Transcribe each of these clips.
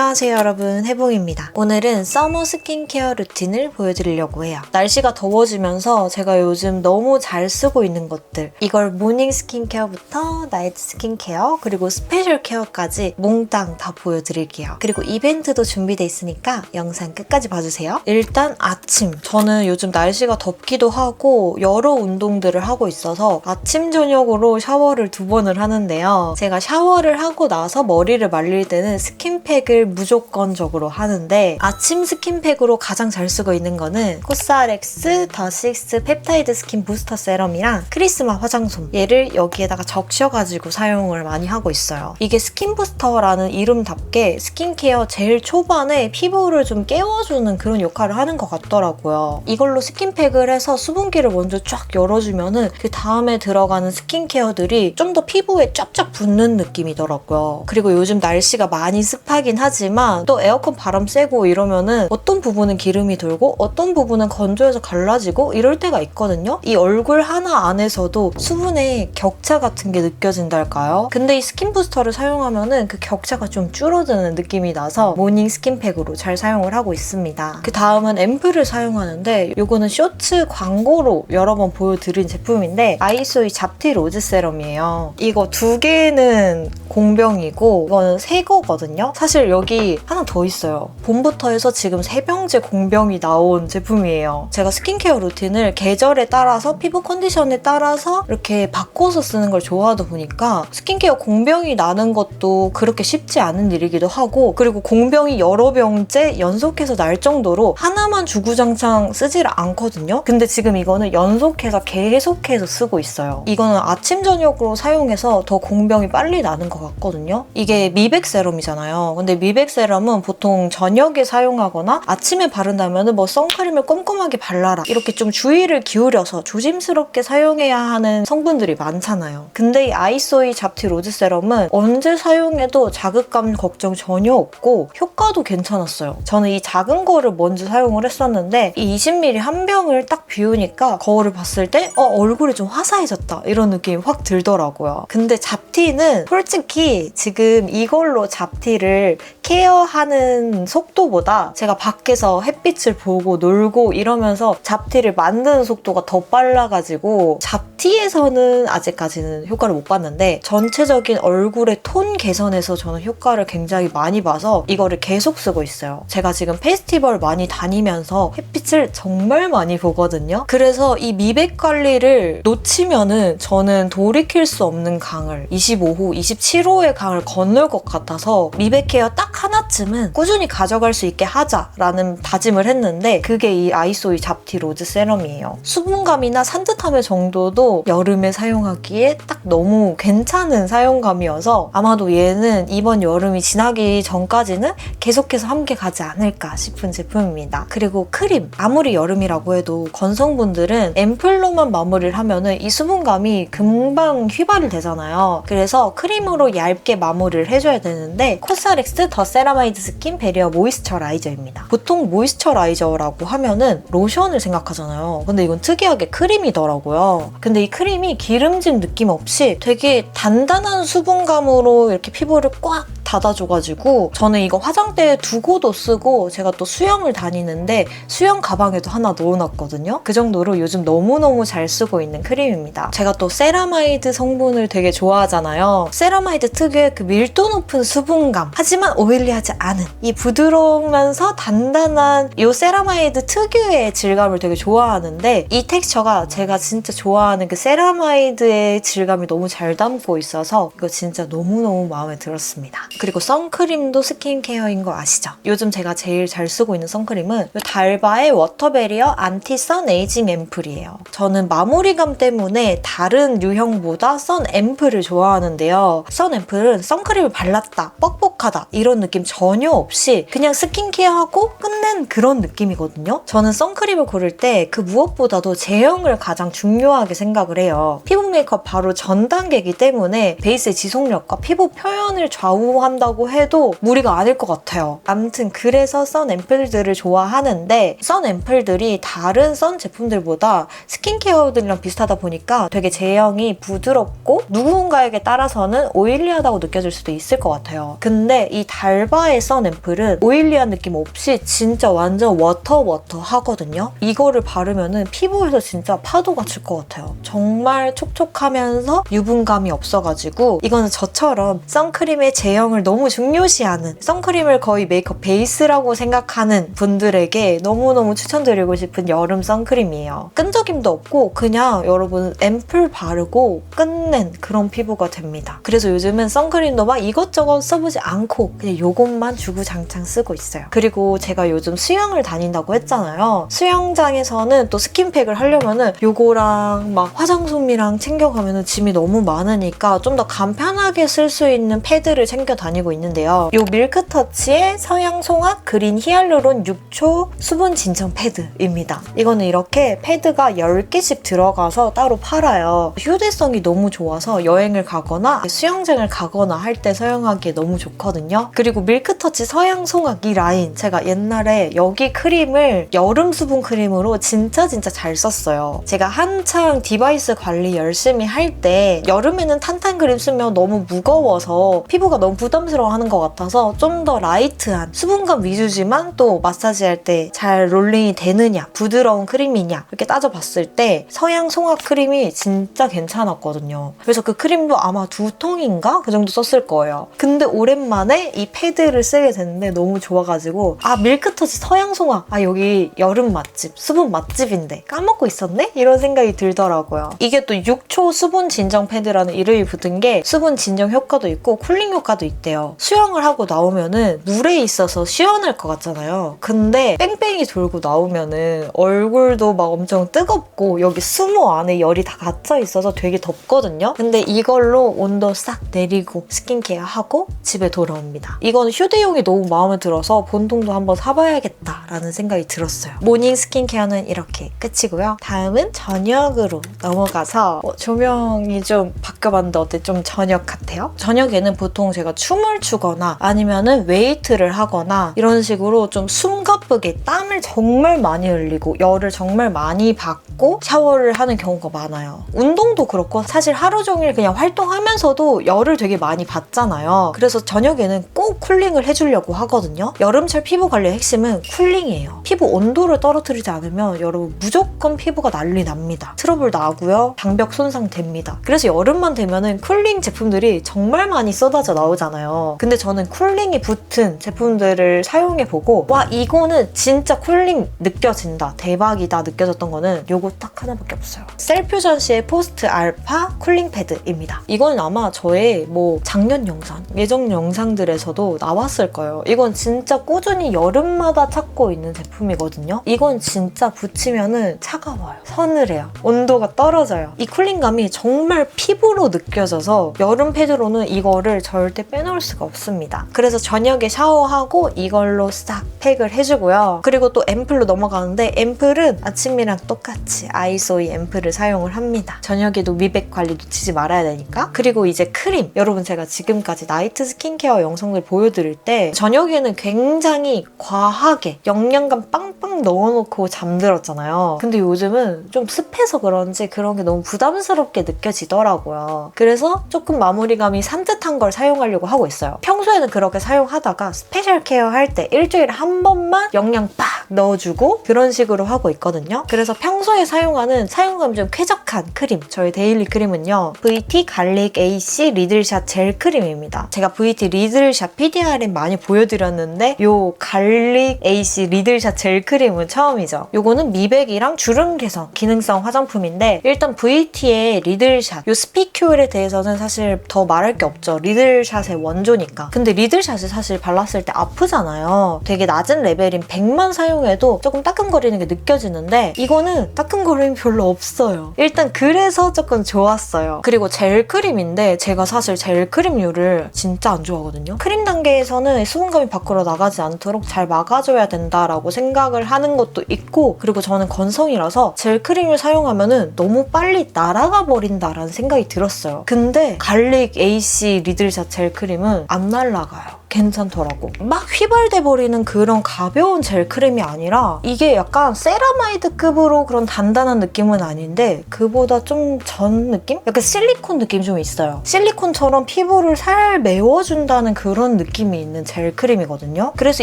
안녕하세요 여러분 해봉입니다. 오늘은 서머 스킨케어 루틴을 보여드리려고 해요. 날씨가 더워지면서 제가 요즘 너무 잘 쓰고 있는 것들 이걸 모닝 스킨케어부터 나이트 스킨케어 그리고 스페셜 케어까지 몽땅 다 보여드릴게요. 그리고 이벤트도 준비돼 있으니까 영상 끝까지 봐주세요. 일단 아침 저는 요즘 날씨가 덥기도 하고 여러 운동들을 하고 있어서 아침 저녁으로 샤워를 두 번을 하는데요. 제가 샤워를 하고 나서 머리를 말릴 때는 스킨팩을 무조건적으로 하는데 아침 스킨팩으로 가장 잘 쓰고 있는 거는 코스알엑스 더식스 펩타이드 스킨 부스터 세럼이랑 크리스마 화장솜 얘를 여기에다가 적셔가지고 사용을 많이 하고 있어요. 이게 스킨 부스터라는 이름답게 스킨케어 제일 초반에 피부를 좀 깨워주는 그런 역할을 하는 것 같더라고요. 이걸로 스킨팩을 해서 수분기를 먼저 쫙 열어주면은 그 다음에 들어가는 스킨케어들이 좀 더 피부에 쫙쫙 붙는 느낌이더라고요. 그리고 요즘 날씨가 많이 습하긴 하지 만 또 에어컨 바람 쐬고 이러면은 어떤 부분은 기름이 돌고 어떤 부분은 건조해서 갈라지고 이럴 때가 있거든요. 이 얼굴 하나 안에서도 수분의 격차 같은 게 느껴진달까요? 근데 이 스킨 부스터를 사용하면은 그 격차가 좀 줄어드는 느낌이 나서 모닝 스킨팩으로 잘 사용을 하고 있습니다. 그 다음은 앰플을 사용하는데 이거는 쇼츠 광고로 여러 번 보여드린 제품인데 아이소이 잡티 로즈 세럼이에요. 이거 두 개는 공병이고 이거는 새 거거든요. 사실 여기 하나 더 있어요. 봄부터 해서 지금 세 병째 공병이 나온 제품이에요. 제가 스킨케어 루틴을 계절에 따라서 피부 컨디션에 따라서 이렇게 바꿔서 쓰는 걸 좋아하다 보니까 스킨케어 공병이 나는 것도 그렇게 쉽지 않은 일이기도 하고 그리고 공병이 여러 병째 연속해서 날 정도로 하나만 주구장창 쓰질 않거든요. 근데 지금 이거는 연속해서 계속해서 쓰고 있어요. 이거는 아침 저녁으로 사용해서 더 공병이 빨리 나는 것 같거든요. 이게 미백 세럼이잖아요. 근데 미백 세럼은 보통 저녁에 사용하거나 아침에 바른다면 뭐 선크림을 꼼꼼하게 발라라 이렇게 좀 주의를 기울여서 조심스럽게 사용해야 하는 성분들이 많잖아요. 근데 이 아이소이 잡티 로즈 세럼은 언제 사용해도 자극감 걱정 전혀 없고 효과도 괜찮았어요. 저는 이 작은 거를 먼저 사용을 했었는데 이 20ml 한 병을 딱 비우니까 거울을 봤을 때 어, 얼굴이 좀 화사해졌다 이런 느낌이 확 들더라고요. 근데 잡티는 솔직히 지금 이걸로 잡티를 케어하는 속도보다 제가 밖에서 햇빛을 보고 놀고 이러면서 잡티를 만드는 속도가 더 빨라가지고 잡티에서는 아직까지는 효과를 못 봤는데 전체적인 얼굴의 톤 개선에서 저는 효과를 굉장히 많이 봐서 이거를 계속 쓰고 있어요. 제가 지금 페스티벌 많이 다니면서 햇빛을 정말 많이 보거든요. 그래서 이 미백 관리를 놓치면은 저는 돌이킬 수 없는 강을 25호, 27호의 강을 건널 것 같아서 미백 케어 딱 하나쯤은 꾸준히 가져갈 수 있게 하자라는 다짐을 했는데 그게 이 아이소이 잡티 로즈 세럼이에요. 수분감이나 산뜻함의 정도도 여름에 사용하기에 딱 너무 괜찮은 사용감이어서 아마도 얘는 이번 여름이 지나기 전까지는 계속해서 함께 가지 않을까 싶은 제품입니다. 그리고 크림 아무리 여름이라고 해도 건성분들은 앰플로만 마무리를 하면은 이 수분감이 금방 휘발이 되잖아요. 그래서 크림으로 얇게 마무리를 해줘야 되는데 코스알엑스 더 세라마이드 스킨 베리어 모이스처라이저입니다. 보통 모이스처라이저라고 하면은 로션을 생각하잖아요. 근데 이건 특이하게 크림이더라고요. 근데 이 크림이 기름진 느낌 없이 되게 단단한 수분감으로 이렇게 피부를 꽉 닫아줘가지고 저는 이거 화장대에 두고도 쓰고 제가 또 수영을 다니는데 수영 가방에도 하나 넣어놨거든요. 그 정도로 요즘 너무너무 잘 쓰고 있는 크림입니다. 제가 또 세라마이드 성분을 되게 좋아하잖아요. 세라마이드 특유의 그 밀도 높은 수분감 하지만 오 일리하지 않은 이 부드러우면서 단단한 이 세라마이드 특유의 질감을 되게 좋아하는데 이 텍스처가 제가 진짜 좋아하는 그 세라마이드의 질감이 너무 잘 담고 있어서 이거 진짜 너무너무 마음에 들었습니다. 그리고 선크림도 스킨케어인 거 아시죠? 요즘 제가 제일 잘 쓰고 있는 선크림은 이 달바의 워터베리어 안티 선 에이징 앰플이에요. 저는 마무리감 때문에 다른 유형보다 선 앰플을 좋아하는데요. 선 앰플은 선크림을 발랐다, 뻑뻑하다 이런 느낌 전혀 없이 그냥 스킨케어하고 끝낸 그런 느낌이거든요. 저는 선크림을 고를 때 그 무엇보다도 제형을 가장 중요하게 생각을 해요. 피부 메이크업 바로 전 단계이기 때문에 베이스의 지속력과 피부 표현을 좌우한다고 해도 무리가 아닐 것 같아요. 아무튼 그래서 선 앰플들을 좋아하는데 선 앰플들이 다른 선 제품들보다 스킨케어들이랑 비슷하다 보니까 되게 제형이 부드럽고 누군가에게 따라서는 오일 오일리하다고 느껴질 수도 있을 것 같아요. 근데 이달 바의 선 앰플은 오일리한 느낌 없이 진짜 완전 워터 워터 하거든요. 이거를 바르면은 피부에서 진짜 파도가 칠 것 같아요. 정말 촉촉하면서 유분감이 없어가지고 이거는 저처럼 선크림의 제형을 너무 중요시하는 선크림을 거의 메이크업 베이스라고 생각하는 분들에게 너무너무 추천드리고 싶은 여름 선크림이에요. 끈적임도 없고 그냥 여러분 앰플 바르고 끝낸 그런 피부가 됩니다. 그래서 요즘은 선크림도 막 이것저것 써보지 않고 그냥 요것만 주구장창 쓰고 있어요. 그리고 제가 요즘 수영을 다닌다고 했잖아요. 수영장에서는 또 스킨팩을 하려면은 요거랑 막 화장솜이랑 챙겨가면은 짐이 너무 많으니까 좀 더 간편하게 쓸 수 있는 패드를 챙겨 다니고 있는데요. 요 밀크터치의 서양 송악 그린 히알루론 6초 수분 진정 패드입니다. 이거는 이렇게 패드가 10개씩 들어가서 따로 팔아요. 휴대성이 너무 좋아서 여행을 가거나 수영장을 가거나 할 때 사용하기에 너무 좋거든요. 그리고 밀크터치 서양 송악 이 라인 제가 옛날에 여기 크림을 여름 수분 크림으로 진짜 진짜 잘 썼어요. 제가 한창 디바이스 관리 열심히 할 때 여름에는 탄탄 크림 쓰면 너무 무거워서 피부가 너무 부담스러워 하는 것 같아서 좀 더 라이트한 수분감 위주지만 또 마사지 할 때 잘 롤링이 되느냐 부드러운 크림이냐 이렇게 따져봤을 때 서양 송악 크림이 진짜 괜찮았거든요. 그래서 그 크림도 아마 두 통인가 그 정도 썼을 거예요. 근데 오랜만에 이 패드를 쓰게 됐는데 너무 좋아가지고 아 밀크터치 서양 송악 아 여기 여름 맛집 수분 맛집인데 까먹고 있었네 이런 생각이 들더라고요. 이게 또 6초 수분 진정 패드라는 이름이 붙은 게 수분 진정 효과도 있고 쿨링 효과도 있대요. 수영을 하고 나오면은 물에 있어서 시원할 것 같잖아요. 근데 뺑뺑이 돌고 나오면은 얼굴도 막 엄청 뜨겁고 여기 수모 안에 열이 다 갇혀 있어서 되게 덥거든요. 근데 이걸로 온도 싹 내리고 스킨케어 하고 집에 돌아옵니다. 이건 휴대용이 너무 마음에 들어서 본통도 한번 사봐야겠다라는 생각이 들었어요. 모닝 스킨케어는 이렇게 끝이고요. 다음은 저녁으로 넘어가서 어, 조명이 좀 바뀌어봤는데 어때? 좀 저녁 같아요? 저녁에는 보통 제가 춤을 추거나 아니면은 웨이트를 하거나 이런 식으로 좀 숨가쁘게 땀을 정말 많이 흘리고 열을 정말 많이 받고 샤워를 하는 경우가 많아요. 운동도 그렇고 사실 하루 종일 그냥 활동하면서도 열을 되게 많이 받잖아요. 그래서 저녁에는 꼭 쿨링을 해주려고 하거든요. 여름철 피부 관리의 핵심은 쿨링이에요. 피부 온도를 떨어뜨리지 않으면 여러분 무조건 피부가 난리 납니다. 트러블 나고요. 장벽 손상 됩니다. 그래서 여름만 되면은 쿨링 제품들이 정말 많이 쏟아져 나오잖아요. 근데 저는 쿨링이 붙은 제품들을 사용해보고 와 이거는 진짜 쿨링 느껴진다. 대박이다 느껴졌던 거는 요거 딱 하나밖에 없어요. 셀퓨전 씨의 포스트 알파 쿨링 패드입니다. 이건 아마 저의 뭐 작년 영상, 예전 영상들에서도 나왔을 거예요. 이건 진짜 꾸준히 여름마다 찾고 있는 제품이거든요. 이건 진짜 붙이면은 차가워요. 서늘해요. 온도가 떨어져요. 이 쿨링감이 정말 피부로 느껴져서 여름 패드로는 이거를 절대 빼놓을 수가 없습니다. 그래서 저녁에 샤워하고 이걸로 싹 팩을 해주고요. 그리고 또 앰플로 넘어가는데 앰플은 아침이랑 똑같이 아이소이 앰플을 사용을 합니다. 저녁에도 미백 관리 놓치지 말아야 되니까. 그리고 이제 크림. 여러분 제가 지금까지 나이트 스킨케어 영상들 보여드릴 때 저녁에는 굉장히 과하게 영양감 빵빵 넣어놓고 잠들었잖아요. 근데 요즘은 좀 습해서 그런지 그런 게 너무 부담스럽게 느껴지더라고요. 그래서 조금 마무리감이 산뜻한 걸 사용하려고 하고 있어요. 평소에는 그렇게 사용하다가 스페셜 케어 할 때 일주일에 한 번만 영양 빡 넣어주고 그런 식으로 하고 있거든요. 그래서 평소에 사용하는 사용감이 좀 쾌적한 크림. 저희 데일리 크림은요. VT 갈릭 AC 리들샷 젤 크림입니다. 제가 VT 리들샷 PDRM 많이 보여드렸는데 요 갈릭 AC 리들샷 젤 크림은 처음이죠. 요거는 미백이랑 주름 개선 기능성 화장품인데 일단 VT의 리들샷 요 스피큐얼에 대해서는 사실 더 말할 게 없죠. 리들샷의 원조니까. 근데 리들샷이 사실 발랐을 때 아프잖아요. 되게 낮은 레벨인 100만 사용해도 조금 따끔거리는 게 느껴지는데 이거는 따끔거림이 별로 없어요. 일단 그래서 조금 좋았어요. 그리고 젤 크림인데 제가 사실 젤 크림류를 진짜 안 좋아하거든요. 크림 단계에서는 수분감이 밖으로 나가지 않도록 잘 막아줘야 된다라고 생각을 하는 것도 있고 그리고 저는 건성이라서 젤 크림을 사용하면은 너무 빨리 날아가 버린다라는 생각이 들었어요. 근데 갈릭 AC 리들샷 젤 크림은 안 날아가요. 괜찮더라고. 막 휘발돼 버리는 그런 가벼운 젤 크림이 아니라 이게 약간 세라마이드급으로 그런 단단한 느낌은 아닌데 그보다 좀 전 느낌? 약간 실리콘 느낌 좀 있어요. 실리콘처럼 피부를 살 메워준다는 그런 느낌이 있는 젤 크림이거든요. 그래서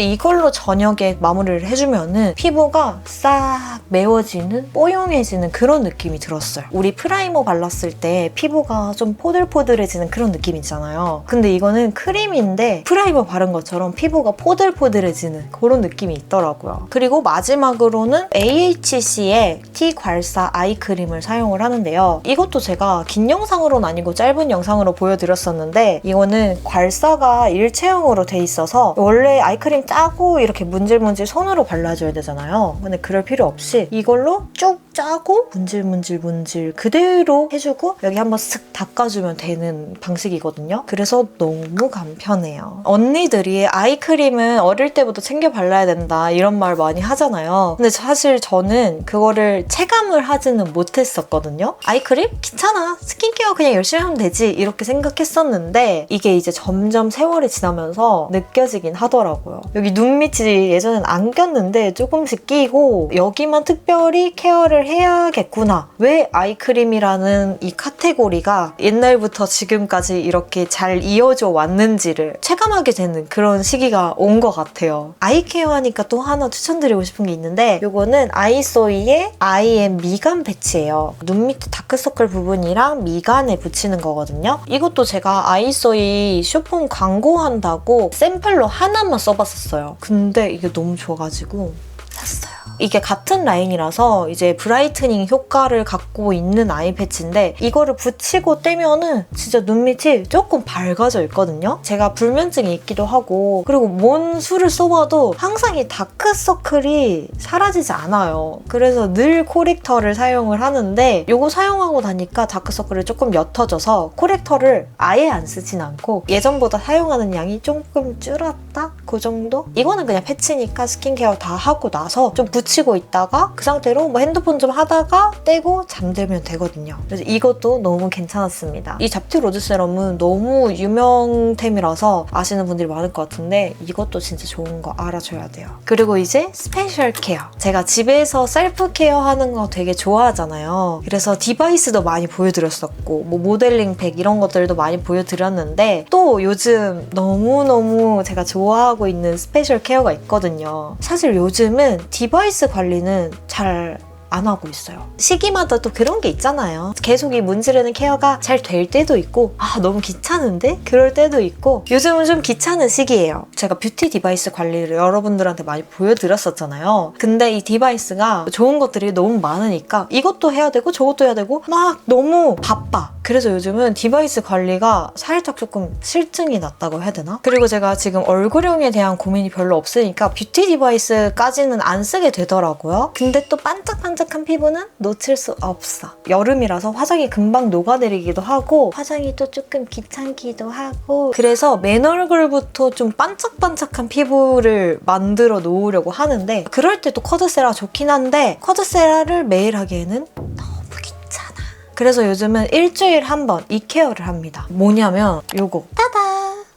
이걸로 저녁에 마무리를 해주면은 피부가 싹 메워지는 뽀용해지는 그런 느낌이 들었어요. 우리 프라이머 발랐을 때 피부가 좀 포들포들해지는 그런 느낌 있잖아요. 근데 이거는 크림인데 프라이머 바른 것처럼 피부가 포들포들해지는 그런 느낌이 있더라고요. 그리고 마지막으로는 AHC의 T 괄사 아이 크림을 사용을 하는데요. 이것도 제가 긴 영상으로는 아니고 짧은 영상으로 보여드렸었는데 이거는 괄사가 일체형으로 돼 있어서 원래 아이크림 짜고 이렇게 문질문질 손으로 발라줘야 되잖아요. 근데 그럴 필요 없이 이걸로 쭉 짜고 문질문질 문질 그대로 해주고 여기 한번 쓱 닦아주면 되는 방식이거든요. 그래서 너무 간편해요. 언니들이 아이크림은 어릴 때부터 챙겨 발라야 된다 이런 말 많이 하잖아요. 근데 사실 저는 그거를 체감을 하지는 못했었거든요. 아이크림? 귀찮아. 스킨케어 그냥 열심히 하면 되지. 이렇게 생각했었는데 이게 이제 점점 세월이 지나면서 느껴지긴 하더라고요. 여기 눈 밑이 예전엔 안 꼈는데 조금씩 끼고 여기만 특별히 케어를 해야겠구나. 왜 아이크림이라는 이 카테고리가 옛날부터 지금까지 이렇게 잘 이어져 왔는지를 체감하게 되는 그런 시기가 온 것 같아요. 아이케어 하니까 또 하나 추천드리고 싶은 게 있는데 이거는 아이소이의 아이엠 미간 패치예요. 눈 밑에 다크서클 부분이랑 미간에 붙이는 거거든요. 이것도 제가 아이소이 쇼폼 광고한다고 샘플로 하나만 써봤었어요. 근데 이게 너무 좋아가지고 샀어요. 이게 같은 라인이라서 이제 브라이트닝 효과를 갖고 있는 아이 패치인데 이거를 붙이고 떼면은 진짜 눈 밑이 조금 밝아져 있거든요. 제가 불면증이 있기도 하고 그리고 뭔 술을 써봐도 항상 이 다크서클이 사라지지 않아요. 그래서 늘 코렉터를 사용을 하는데 이거 사용하고 나니까 다크서클이 조금 옅어져서 코렉터를 아예 안 쓰진 않고 예전보다 사용하는 양이 조금 줄었다? 그 정도? 이거는 그냥 패치니까 스킨케어 다 하고 나서 좀 붙이고 있다가 그 상태로 뭐 핸드폰 좀 하다가 떼고 잠들면 되거든요. 그래서 이것도 너무 괜찮았습니다. 이 잡티 로즈 세럼은 너무 유명템이라서 아시는 분들이 많을 것 같은데 이것도 진짜 좋은 거 알아줘야 돼요. 그리고 이제 스페셜 케어. 제가 집에서 셀프 케어 하는 거 되게 좋아하잖아요. 그래서 디바이스도 많이 보여드렸었고 뭐 모델링 팩 이런 것들도 많이 보여드렸는데 또 요즘 너무너무 제가 좋아하고 있는 스페셜 케어가 있거든요. 사실 요즘은 디바이스 관리는 잘 안 하고 있어요. 시기마다 또 그런 게 있잖아요. 계속 이 문지르는 케어가 잘 될 때도 있고, 아, 너무 귀찮은데? 그럴 때도 있고, 요즘은 좀 귀찮은 시기예요. 제가 뷰티 디바이스 관리를 여러분들한테 많이 보여드렸었잖아요. 근데 이 디바이스가 좋은 것들이 너무 많으니까 이것도 해야 되고 저것도 해야 되고 막 너무 바빠. 그래서 요즘은 디바이스 관리가 살짝 조금 실증이 났다고 해야 되나? 그리고 제가 지금 얼굴형에 대한 고민이 별로 없으니까 뷰티 디바이스까지는 안 쓰게 되더라고요. 근데 또 반짝반짝 한 피부는 놓칠 수 없어. 여름이라서 화장이 금방 녹아내리기도 하고 화장이 또 조금 귀찮기도 하고 그래서 맨 얼굴부터 좀 반짝반짝한 피부를 만들어 놓으려고 하는데 그럴 때도 쿼드세라 좋긴 한데 쿼드세라를 매일 하기에는 너무 귀찮아. 그래서 요즘은 일주일 한 번 이 케어를 합니다. 뭐냐면 요거 따다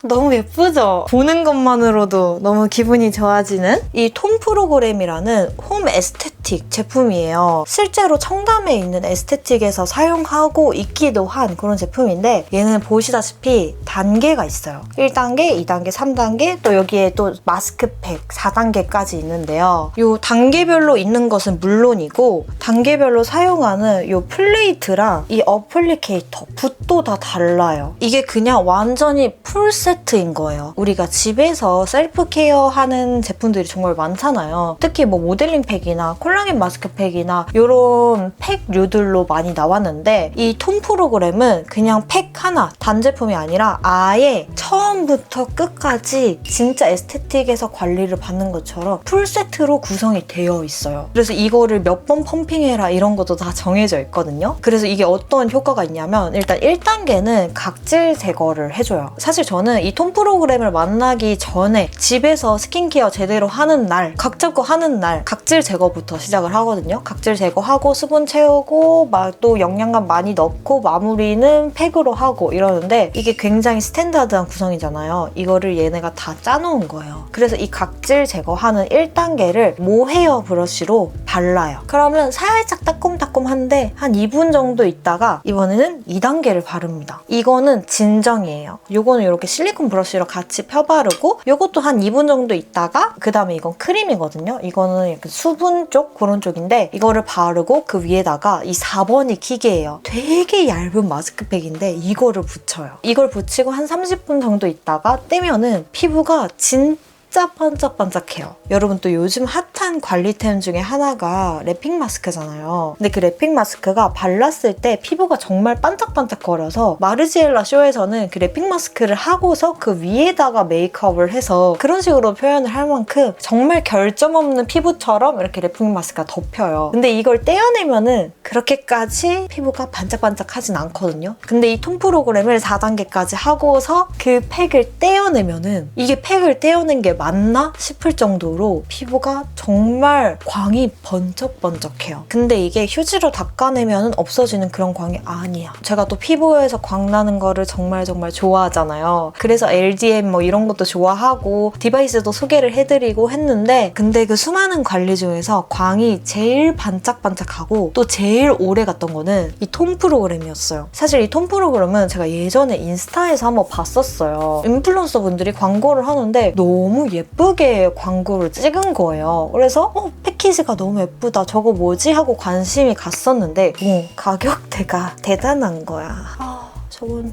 너무 예쁘죠? 보는 것만으로도 너무 기분이 좋아지는 이톤 프로그램이라는 홈 에스테틱 제품이에요. 실제로 청담에 있는 에스테틱에서 사용하고 있기도 한 그런 제품인데 얘는 보시다시피 단계가 있어요. 1단계, 2단계, 3단계 또 여기에 또 마스크팩 4단계까지 있는데요. 이 단계별로 있는 것은 물론이고 단계별로 사용하는 이 플레이트랑 이 어플리케이터 붓도 다 달라요. 이게 그냥 완전히 풀 세트인 거예요. 우리가 집에서 셀프 케어 하는 제품들이 정말 많잖아요. 특히 뭐 모델링 팩이나 콜라겐 마스크팩이나 이런 팩류들로 많이 나왔는데 이톤 프로그램은 그냥 팩 하나 단제품이 아니라 아예 처음부터 끝까지 진짜 에스테틱에서 관리를 받는 것처럼 풀 세트로 구성이 되어 있어요. 그래서 이거를 몇 번 펌핑해라 이런 것도 다 정해져 있거든요. 그래서 이게 어떤 효과가 있냐면 일단 1단계는 각질 제거를 해줘요. 사실 저는 저는 이톤 프로그램을 만나기 전에 집에서 스킨케어 제대로 하는 날, 각 잡고 하는 날, 각질 제거부터 시작을 하거든요. 각질 제거하고 수분 채우고 막 또 영양간 많이 넣고 마무리는 팩으로 하고 이러는데 이게 굉장히 스탠다드한 구성이잖아요. 이거를 얘네가 다 짜놓은 거예요. 그래서 이 각질 제거하는 1단계를 모헤어 브러쉬로 발라요. 그러면 살짝 따끔따끔한데 한 2분 정도 있다가 이번에는 2단계를 바릅니다. 이거는 진정이에요. 이거는 이렇게 실리 콘 브러쉬로 같이 펴바르고 이것도 한 2분 정도 있다가 그 다음에 이건 크림이거든요. 이거는 이렇게 수분 쪽 그런 쪽인데 이거를 바르고 그 위에다가 이 4번이 기계예요. 되게 얇은 마스크팩인데 이거를 붙여요. 이걸 붙이고 한 30분 정도 있다가 떼면은 피부가 진 진짜 반짝반짝해요. 여러분 또 요즘 핫한 관리템 중에 하나가 랩핑 마스크잖아요. 근데 그 랩핑 마스크가 발랐을 때 피부가 정말 반짝반짝거려서 마르지엘라 쇼에서는 그 랩핑 마스크를 하고서 그 위에다가 메이크업을 해서 그런 식으로 표현을 할 만큼 정말 결점 없는 피부처럼 이렇게 랩핑 마스크가 덮여요. 근데 이걸 떼어내면은 그렇게까지 피부가 반짝반짝하진 않거든요. 근데 이 톤 프로그램을 4단계까지 하고서 그 팩을 떼어내면은 이게 팩을 떼어낸 게 맞나 싶을 정도로 피부가 정말 광이 번쩍번쩍해요. 근데 이게 휴지로 닦아내면 없어지는 그런 광이 아니야. 제가 또 피부에서 광 나는 거를 정말 정말 좋아하잖아요. 그래서 LDM 뭐 이런 것도 좋아하고 디바이스도 소개를 해드리고 했는데 근데 그 수많은 관리 중에서 광이 제일 반짝반짝하고 또 제일 오래 갔던 거는 이톤 프로그램이었어요. 사실 이톤 프로그램은 제가 예전에 인스타에서 한번 봤었어요. 인플루언서 분들이 광고를 하는데 너무 예쁘게 광고를 찍은 거예요. 그래서 어, 패키지가 너무 예쁘다. 저거 뭐지? 하고 관심이 갔었는데 어, 가격대가 대단한 거야. 아, 저건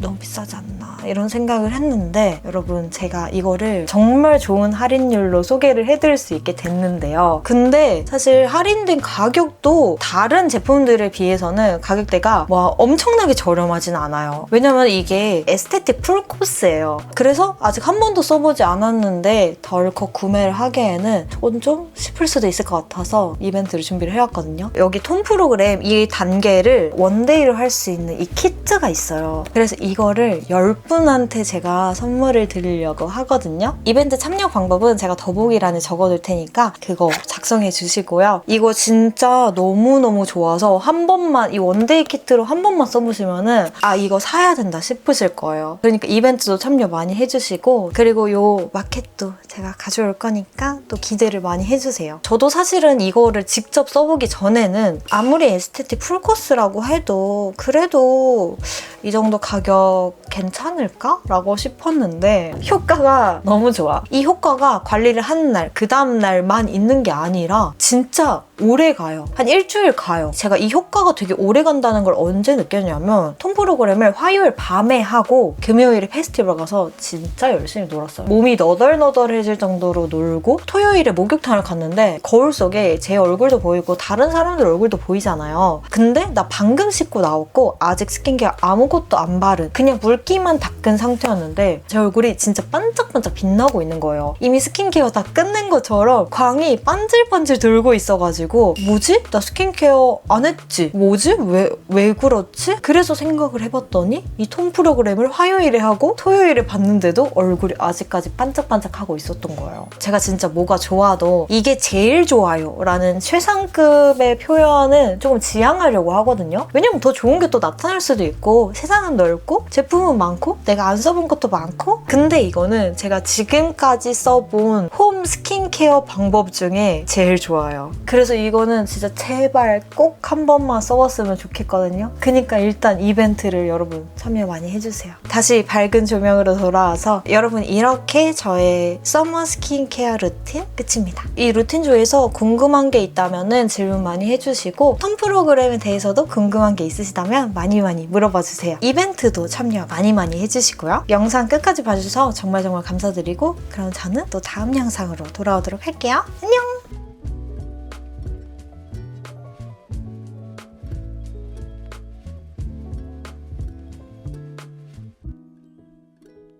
너무 비싸지 않나 이런 생각을 했는데 여러분 제가 이거를 정말 좋은 할인율로 소개를 해드릴 수 있게 됐는데요. 근데 사실 할인된 가격도 다른 제품들에 비해서는 가격대가 와 엄청나게 저렴하진 않아요. 왜냐면 이게 에스테틱 풀코스예요. 그래서 아직 한 번도 써보지 않았는데 덜컥 구매를 하기에는 조금 좀 싶을 수도 있을 것 같아서 이벤트를 준비를 해왔거든요. 여기 톤 프로그램 이 단계를 원데이로 할 수 있는 이 키트가 있어요. 그래서 이 거를 10분한테 제가 선물을 드리려고 하거든요. 이벤트 참여 방법은 제가 더보기란에 적어둘 테니까 그거 작성해 주시고요. 이거 진짜 너무너무 좋아서 한 번만 이 원데이 키트로 한 번만 써보시면은 아 이거 사야 된다 싶으실 거예요. 그러니까 이벤트도 참여 많이 해주시고 그리고 요 마켓도 제가 가져올 거니까 또 기대를 많이 해주세요. 저도 사실은 이거를 직접 써보기 전에는 아무리 에스테틱 풀코스라고 해도 그래도 이 정도 가격 괜찮을까? 라고 싶었는데 효과가 너무 좋아. 이 효과가 관리를 하는 날, 그 다음날만 있는 게 아니라 진짜 오래 가요. 한 일주일 가요. 제가 이 효과가 되게 오래 간다는 걸 언제 느꼈냐면 톤 프로그램을 화요일 밤에 하고 금요일에 페스티벌 가서 진짜 열심히 놀았어요. 몸이 너덜너덜해질 정도로 놀고 토요일에 목욕탕을 갔는데 거울 속에 제 얼굴도 보이고 다른 사람들 얼굴도 보이잖아요. 근데 나 방금 씻고 나왔고 아직 스킨케어 아무것도 안 바른 그냥 물기만 닦은 상태였는데 제 얼굴이 진짜 반짝반짝 빛나고 있는 거예요. 이미 스킨케어 다 끝낸 것처럼 광이 반질반질 돌고 있어가지고 뭐지? 나 스킨케어 안 했지? 뭐지? 왜, 왜 그렇지? 그래서 생각을 해봤더니 이톤 프로그램을 화요일에 하고 토요일에 봤는데도 얼굴이 아직까지 반짝반짝하고 있었던 거예요. 제가 진짜 뭐가 좋아도 이게 제일 좋아요 라는 최상급의 표현은 조금 지향하려고 하거든요. 왜냐면 더 좋은 게 또 나타날 수도 있고 세상은 넓고 제품은 많고 내가 안 써본 것도 많고 근데 이거는 제가 지금까지 써본 홈 스킨케어 방법 중에 제일 좋아요. 그래서 이거는 진짜 제발 꼭 한 번만 써봤으면 좋겠거든요. 그니까 일단 이벤트를 여러분 참여 많이 해주세요. 다시 밝은 조명으로 돌아와서 여러분 이렇게 저의 서머 스킨케어 루틴 끝입니다. 이 루틴 중에서 궁금한 게 있다면 질문 많이 해주시고 톤 프로그램에 대해서도 궁금한 게 있으시다면 많이 많이 물어봐 주세요. 이벤트도 참여 많이 많이 해주시고요. 영상 끝까지 봐주셔서 정말 정말 감사드리고 그럼 저는 또 다음 영상으로 돌아오도록 할게요. 안녕!